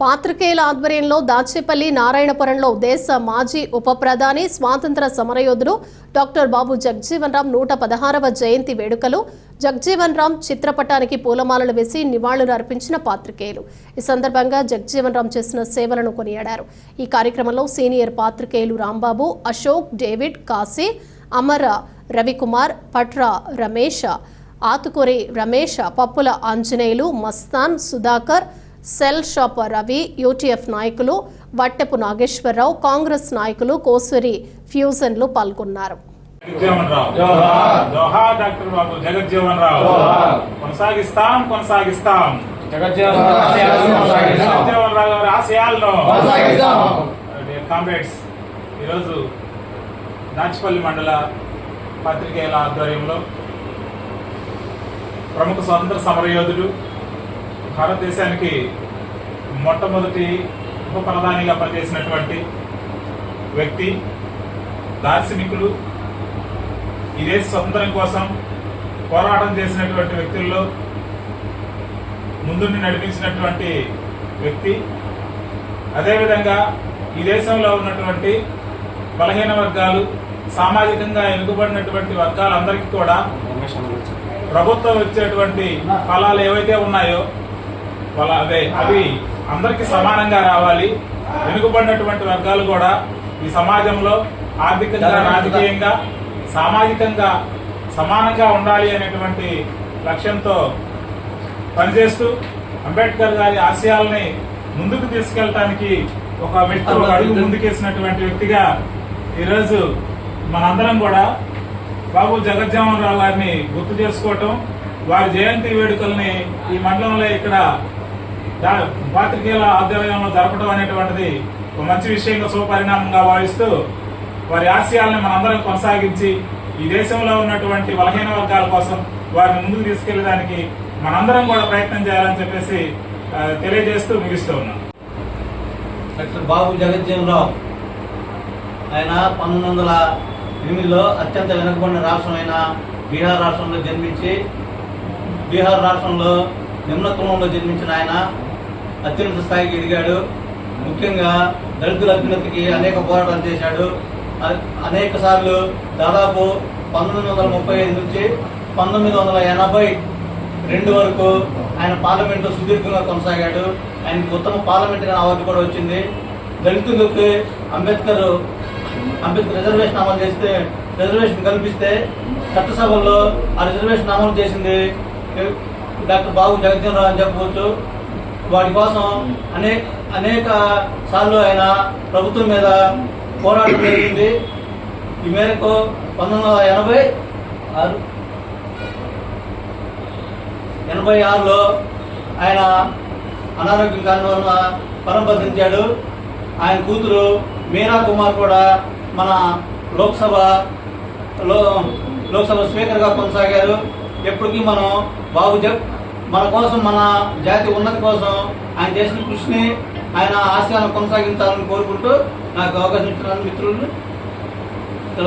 పాత్రికేయుల ఆధ్వర్యంలో దాచేపల్లి నారాయణపురంలో దేశ మాజీ ఉప ప్రధాని స్వాతంత్ర సమరయోధుడు డాక్టర్ బాబు జగ్జీవన్ రామ్ నూట పదహారవ జయంతి వేడుకలు. జగ్జీవన్ రామ్ చిత్రపటానికి పూలమాలలు వేసి నివాళులు అర్పించిన పాత్రికేయులు. ఈ సందర్భంగా జగ్జీవన్ రామ్ చేసిన సేవలను కొనియాడారు. ఈ కార్యక్రమంలో సీనియర్ పాత్రికేయులు Rambabu Ashok David Kashi Amara Ravikumar Patra Ramesh Athukuri Ramesh Pappula Anjaneyulu Mastan Sudhakar cell shop Ravi UTF నాయకులు వట్టెపు నాగేశ్వరరావు కాంగ్రెస్ నాయకులు కోసరి ఫ్యూజన్లు పాల్గొన్నారు. జగజ్జీవన్ రావు జోహార్ డాక్టర్ బాబు జగజ్జీవన్ రావు కొనసాగిస్తాం కొనసాగిస్తాం. జగజ్జీవన్ రావు గారి ఆశయాలను. కామ్రేడ్స్ ఈరోజు దాచిపల్లి మండల పత్రికేయుల ఆధ్వర్యంలో ప్రముఖ స్వతంత్ర సమరయోధుడు భారతదేశానికి మొట్టమొదటి ఉప ప్రధానిగా పనిచేసినటువంటి వ్యక్తి దార్శనికులు ఈ దేశ స్వతంత్రం కోసం పోరాటం చేసినటువంటి వ్యక్తుల్లో ముందుండి నడిపించినటువంటి వ్యక్తి. అదేవిధంగా ఈ దేశంలో ఉన్నటువంటి బలహీన వర్గాలు సామాజికంగా వెనుకబడినటువంటి వర్గాలందరికీ కూడా ప్రభుత్వం ఇచ్చేటువంటి ఫలాలు ఏవైతే ఉన్నాయో వాళ్ళ అదే అవి అందరికీ సమానంగా రావాలి. వెనుకబడినటువంటి వర్గాలు కూడా ఈ సమాజంలో ఆర్థికంగా రాజకీయంగా సామాజికంగా సమానంగా ఉండాలి అనేటువంటి లక్ష్యంతో పనిచేస్తూ అంబేద్కర్ గారి ఆశయాల్ని ముందుకు తీసుకెళ్ళటానికి ఒక వ్యక్తి ఒక అడుగు ముందుకేసినటువంటి వ్యక్తిగా ఈరోజు మనందరం కూడా బాబు జగజ్జీవన్ రావు గారిని గుర్తు చేసుకోవటం వారి జయంతి వేడుకల్ని ఈ మండలంలో ఇక్కడ పాత్రికేయుల ఆధ్వర్యంలో జరపడం అనేటువంటిది ఒక మంచి విషయంగా శుభపరిణామంగా భావిస్తూ వారి ఆశయాలను మనందరం కొనసాగించి ఈ దేశంలో ఉన్నటువంటి బలహీన వర్గాల కోసం వారిని ముందుకు తీసుకెళ్ళడానికి మనందరం కూడా ప్రయత్నం చేయాలని చెప్పేసి తెలియజేస్తూ ముగిస్తూ ఉన్నాం. డాక్టర్ బాబు జగజ్జీవనరావు ఆయన పంతొమ్మిది వందల ఎనిమిదిలో అత్యంత వెనుకబడిన రాష్ట్రమైన బీహార్ రాష్ట్రంలో జన్మించి బీహార్ రాష్ట్రంలో నిమ్న కులంలో జన్మించిన ఆయన అత్యున్నత స్థాయికి ఎదిగాడు. ముఖ్యంగా దళితుల అభ్యున్నతికి అనేక పోరాటాలు చేశాడు. అనేక సార్లు దాదాపు పంతొమ్మిది వందల ముప్పై ఐదు నుంచి పంతొమ్మిది వందల ఎనభై రెండు వరకు ఆయన పార్లమెంట్లో సుదీర్ఘంగా కొనసాగాడు. ఆయనకు ఉత్తమ పార్లమెంటరీ అవార్డు కూడా వచ్చింది. దళితులకి అంబేద్కర్ అంబేద్కర్ రిజర్వేషన్ అమలు చేస్తే రిజర్వేషన్ కల్పిస్తే చట్టసభల్లో ఆ రిజర్వేషన్ అమలు చేసింది. డాక్టర్ బాబు జగజ్జన్ రావు అని చెప్పవచ్చు. వాటి కోసం అనేక అనేక సార్లు ఆయన ప్రభుత్వం మీద పోరాటం జరిగింది. ఈ మేరకు పంతొమ్మిది వందల ఎనభై ఆరు ఎనభై ఆరులో ఆయన అనారోగ్యం కారణం వలన పరంపదించాడు ఆయన కూతురు మీరా కుమార్ కూడా మన లోక్సభ లో లోక్సభ స్పీకర్గా కొనసాగారు. ఎప్పటికీ మనం బాబు జగ్ మన కోసం మన జాతి ఉన్నతి కోసం ఆయన చేసిన కృషిని ఆయన ఆశయాలను కొనసాగించాలని కోరుకుంటూ నాకు అవకాశం ఇచ్చిన మిత్రులను